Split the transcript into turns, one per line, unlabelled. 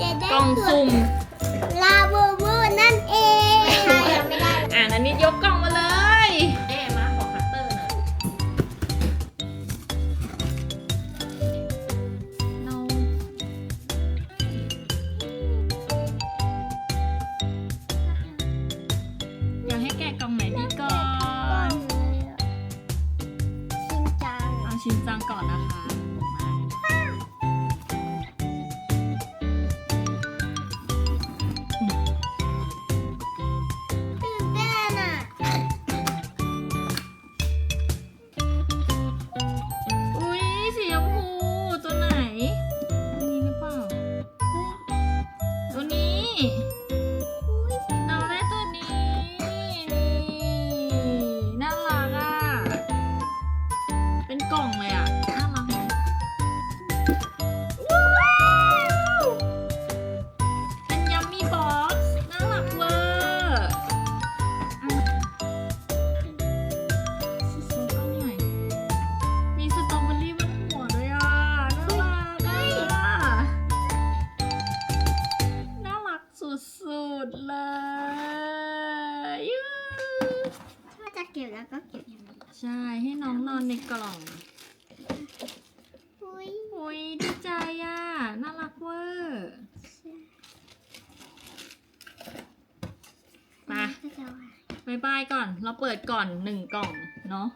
สุ่ม
ลาบูบูนั่นเองยังไม่ได้
อ่านันนิดยกกล่องมาเลยเอ๊มาขอคัตเตอร์หน่อยเราอยากให้แกะกล่องไหนดีก่อน
จริงจัง
เอาชินจังก่อนนะคะ ล่องเลยอะน่ารักไหมว้าวเป็นยัมมี่บ็อกซ์น่ารักเวอร์อะซื้อกล้องหน่อยมีสตรอเบอรี่บนหัวด้วยอะ น่ารักอะ น่ารักสุดๆเลยยู
ถ้าจะเก็บแล้วก็เก็บอย่างนี้
ใช่ ให้น้องนอนในกล่อง
อุ้ย
อุ้ยดีใจอะ น่ารักเวอร์ มา
ก็จะว่า
บายบายก่อน เราเปิดก่อนหนึ่งกล่องเนาะ